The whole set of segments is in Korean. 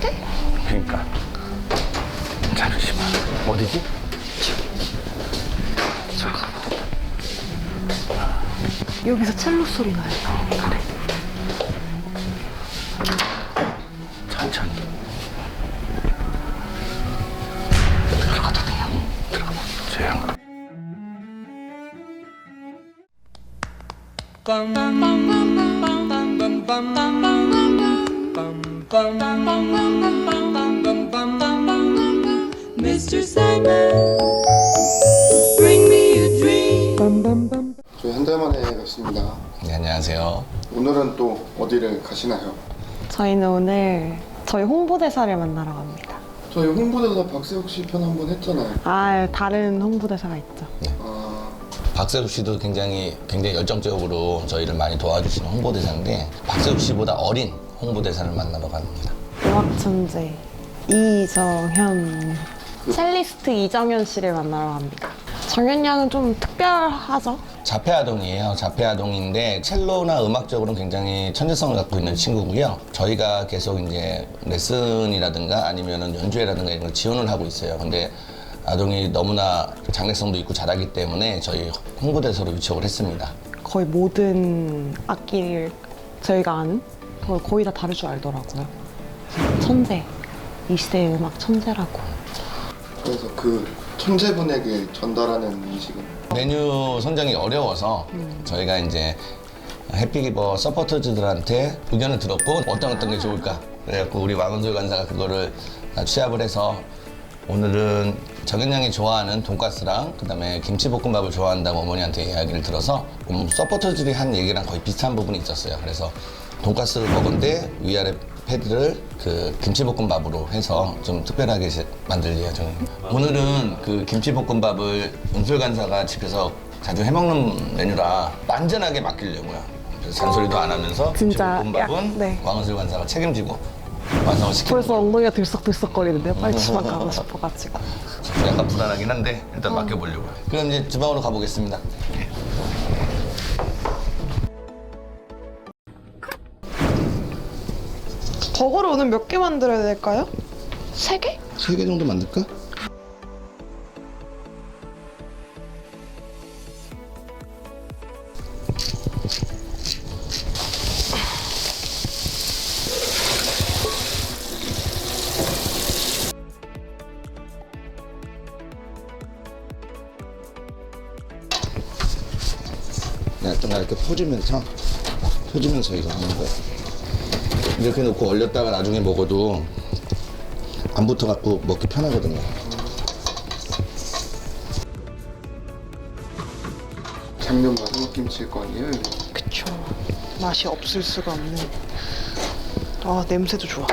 돼? 그러니까 잠시만 어디지? 여기서 첼로 소리 나요. 그래 천천히 들어가도 돼요. 들어가 조용 Mr. Sandman, bring me a dream. 저희 한 달 만에 갔습니다. 네, 안녕하세요 오늘은 또 어디를 가시나요? 저희는 오늘 저희 홍보대사를 만나러 갑니다. 저희 홍보대사 박세욱 씨 편 한 번 했잖아요. 아, 다른 홍보대사가 있죠. 아, 박세욱 씨도 굉장히 굉장히 열정적으로 저희를 많이 도와주시는 홍보대사인데 박세욱 씨보다 어린 홍보대사를 만나러 갑니다. 음악 천재 이정현 첼리스트 이정현 씨를 만나러 갑니다. 정현 양은 좀 특별하죠? 자폐아동이에요. 자폐아동인데 첼로나 음악적으로는 굉장히 천재성을 갖고 있는 친구고요. 저희가 계속 이제 레슨이라든가 아니면은 연주회라든가 이런 걸 지원을 하고 있어요. 근데 아동이 너무나 장래성도 있고 잘하기 때문에 저희 홍보대사로 요청을 했습니다. 거의 모든 악기를 저희가 아는 걸 거의 다 다룰 줄 알더라고요. 천재, 이 시대의 음악 천재라고. 그래서 그 천재분에게 전달하는 음식은 메뉴 선정이 어려워서 저희가 이제 해피기버 서포터즈들한테 의견을 들었고 어떤 어떤 게 좋을까 그래갖고 우리 왕은솔 간사가 그거를 취합을 해서 오늘은 정현양이 좋아하는 돈가스랑 그다음에 김치볶음밥을 좋아한다고 어머니한테 이야기를 들어서 음, 서포터들이 한 얘기랑 거의 비슷한 부분이 있었어요. 그래서 돈가스를 먹은데 위아래 패드를 그 김치볶음밥으로 해서 좀 특별하게 시- 만들 예정입니다. 오늘은 그 김치볶음밥을 은솔 간사가 집에서 자주 해먹는 메뉴라 완전하게 맡기려고요. 그래서 잔소리도 안 하면서 진짜 김치볶음밥은 약- 네. 왕은솔 간사가 책임지고 완성을 시키는 벌써 엉덩이가 들썩들썩거리는데 빨리 집안 가고 싶어가지고. 약간 불안하긴 한데 일단 맡겨보려고요. 그럼 이제 주방으로 가보겠습니다. 버거를 오늘 몇 개 만들어야 될까요? 세 개? 세 개 정도 만들까? 약간 이렇게 퍼지면서 퍼지면서 이거 하는 거야. 이렇게 놓고 얼렸다가 나중에 먹어도 안 붙어갖고 먹기 편하거든요. 작년 마지막 김치일 거 아니에요? 이거? 그쵸. 맛이 없을 수가 없는. 아 냄새도 좋아.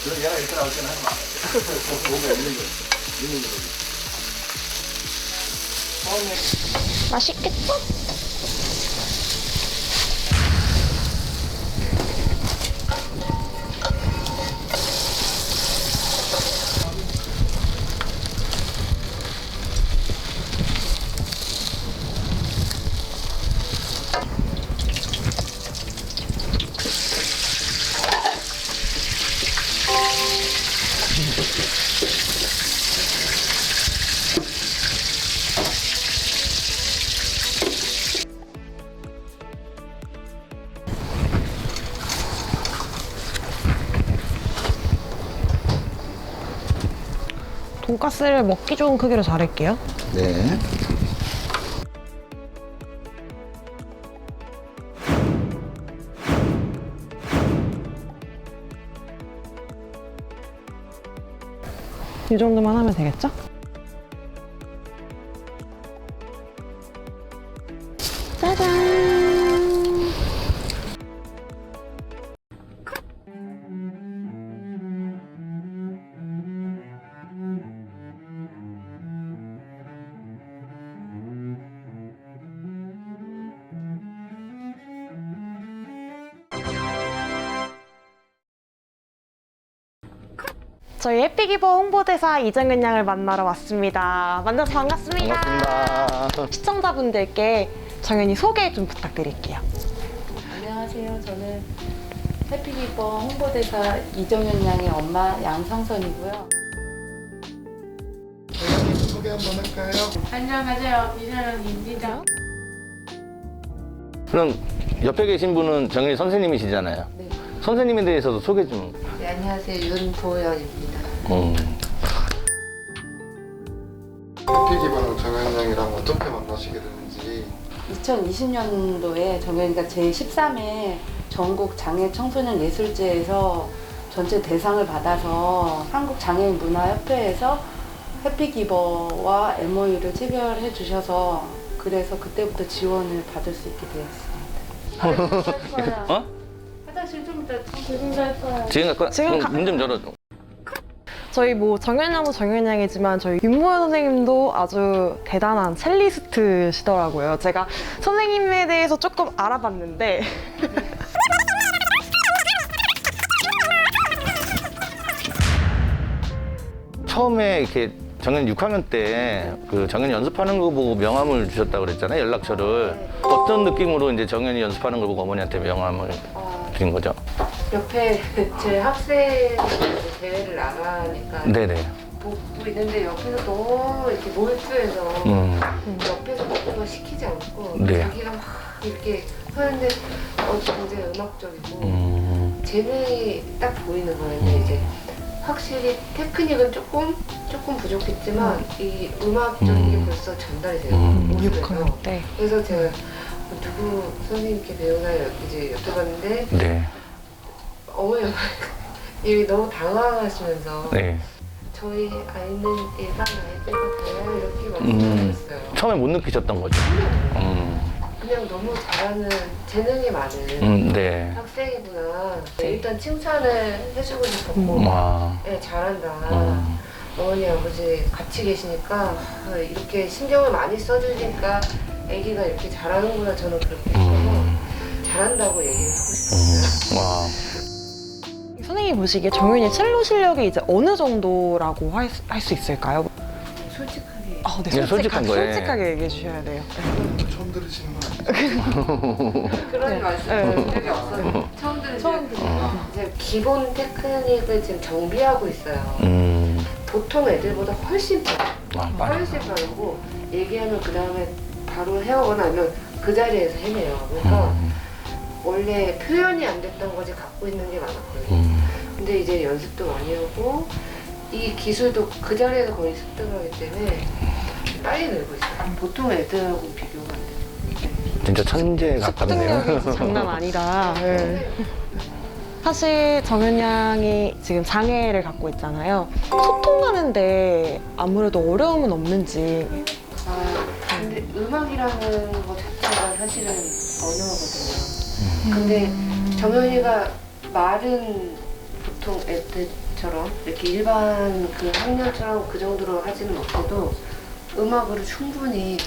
맛있겠죠? 돈가스를 먹기 좋은 크기로 자를게요. 네. 이 정도만 하면 되겠죠? 저희 해피기버 홍보대사 이정은 양을 만나러 왔습니다. 만나서 반갑습니다. 반갑습니다. 시청자분들께 정연이 소개 좀 부탁드릴게요. 안녕하세요. 저는 해피기버 홍보대사 이정현 양의 엄마 양성선이고요. 저희 소개 한번 할까요? 안녕하세요. 이정현입니다. 그럼 옆에 계신 분은 정현이 선생님이시잖아요. 네. 선생님에 대해서도 소개 좀. 네, 안녕하세요. 윤도현입니다. 음. 해피기방 정현양이랑 어떻게 만나시게 되는지 2020년도에 정현이가 제13회 전국 장애 청소년 예술제에서 전체 대상을 받아서 한국 장애인 문화협회에서 해피기버와 MOU를 체결해 주셔서 그래서 그때부터 지원을 받을 수 있게 되었습니다. 어? 화장실 좀 이따 지금 갈 거야. 지금 갈 거야? 지금 가- 문좀 열어줘. 저희 뭐 정연양도 정연양이지만 저희 윤모현 선생님도 아주 대단한 첼리스트시더라고요. 제가 선생님에 대해서 조금 알아봤는데 처음에 이렇게 정현 6학년 때 그 정현 연습하는 거 보고 명함을 주셨다고 그랬잖아요. 연락처를. 네. 어떤 느낌으로 이제 정현이 연습하는 걸 보고 어머니한테 명함을 아, 드린 거죠? 옆에 제 학생 대회를 나가니까 네네. 보고 있는데 옆에서 너무 이렇게 몰두해서 음. 옆에서 뭔가 시키지 않고 네. 자기가 막 이렇게 하는데 어, 굉장히 음악적이고 음. 재능이 딱 보이는 거예요. 근데 이제 확실히 테크닉은 조금 조금 부족했지만 이 음악적인 게 음. 벌써 전달이 돼요. 음. 6학년 때 그래서 제가 누구 선생님께 배우나 이제 여쭤봤는데 네. 어머니 이 너무 당황하시면서 네. 저희 아이는 일반 아이들과 달라요 이렇게 음. 말씀하셨어요. 처음에 못 느끼셨던 거죠? 음. 그냥 너무 잘하는 재능이 많은 음, 네. 학생이구나. 일단 칭찬을 해주고 싶었고, 와. 네, 잘한다. 음. 어머니 아버지 같이 계시니까 아, 이렇게 신경을 많이 써주니까 아기가 이렇게 잘하는구나 저는 그렇게 해서 음. 잘한다고 얘기를 하고 싶었어요. 음. 와. 선생님이 보시기에 정연이 첼로 실력이 이제 어느 정도라고 할 수 있을까요? 솔직하게 아, 네, 그냥 솔직한 솔직하게, 거예요. 솔직하게 얘기해 주셔야 돼요. 처음 들으시는 건 아니죠? 그런 네. 말씀 네. 적이 없어요. 처음 들은 처음 이제 기본 테크닉을 지금 정비하고 있어요. 음. 보통 애들보다 훨씬 빠르 와, 빠르다. 훨씬 빠르고 얘기하면 그 다음에 바로 해오거나 아니면 그 자리에서 해내요. 그러니까 음. 원래 표현이 안 됐던 것이 갖고 있는 게 많았거든요. 음. 근데 이제 연습도 많이 하고 이 기술도 그 자리에서 거의 습득을 하기 때문에 빨리 늘고 있어요. 보통 애들하고 비교가 안 돼요. 진짜 천재 진짜 장난 아니다. 네. 사실 정연 양이 지금 장애를 갖고 있잖아요. 소통하는데 아무래도 어려움은 없는지 음악이라는 것 자체가 사실은 언어거든요. 근데 정현이가 말은 보통 애들처럼 이렇게 일반 그 학년처럼 그 정도로 하지는 못해도 음악으로 충분히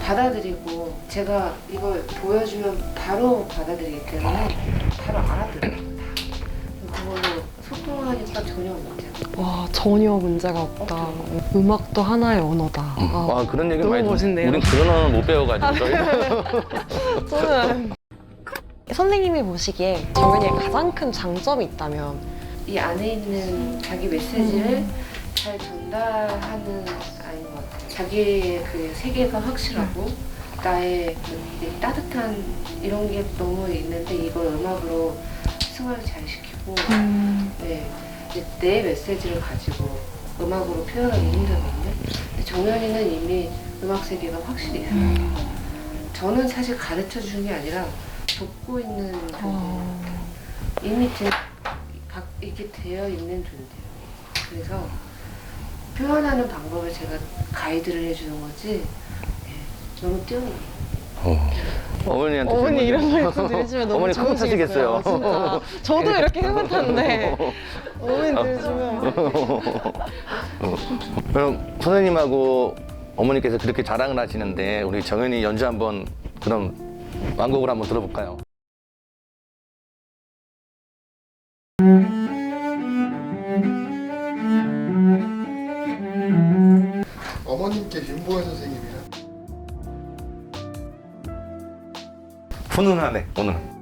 받아들이고 제가 이걸 보여주면 바로 받아들이기 때문에 바로 알아들어요. 그걸로 소통하니까 전혀 없어요. 와 전혀 문제가 없다. 음악도 하나의 언어다. 음. 아, 와 그런 얘기 너무 많이 듣- 멋있네요. 우린 그런 언어 못 배워가지고 저희. 저는 선생님이 보시기에 정연이의 가장 큰 장점이 있다면 이 안에 있는 자기 메시지를 잘 전달하는 아이인 것 같아요. 자기의 그 세계가 확실하고 나의 그 따뜻한 이런 게 너무 있는데 이걸 음악으로 승화를 잘 시키고 네, 이제 내 메시지를 가지고 음악으로 표현하기 힘들거든요. 근데 정연이는 이미 음악 세계가 확실히 있어요. 저는 사실 가르쳐 주는 게 아니라 돕고 있는 존재예요. 이미 제, 각, 이렇게 되어 있는 존재예요. 그래서 표현하는 방법을 제가 가이드를 해주는 거지 예, 너무 뛰어나요. 어. 어머니한테 어머니 이런 말씀 드리시면 너무 어머니 큰 좋으시겠어요. 사시겠어요. 진짜. 저도 이렇게 흐뭇한데 어머니 아. 들으시면 그럼 선생님하고 어머니께서 그렇게 자랑을 하시는데 우리 정연이 연주 한번 그럼 완곡을 한번 들어볼까요? 어머님께 윤보현 선생님. 훈훈하네 오늘.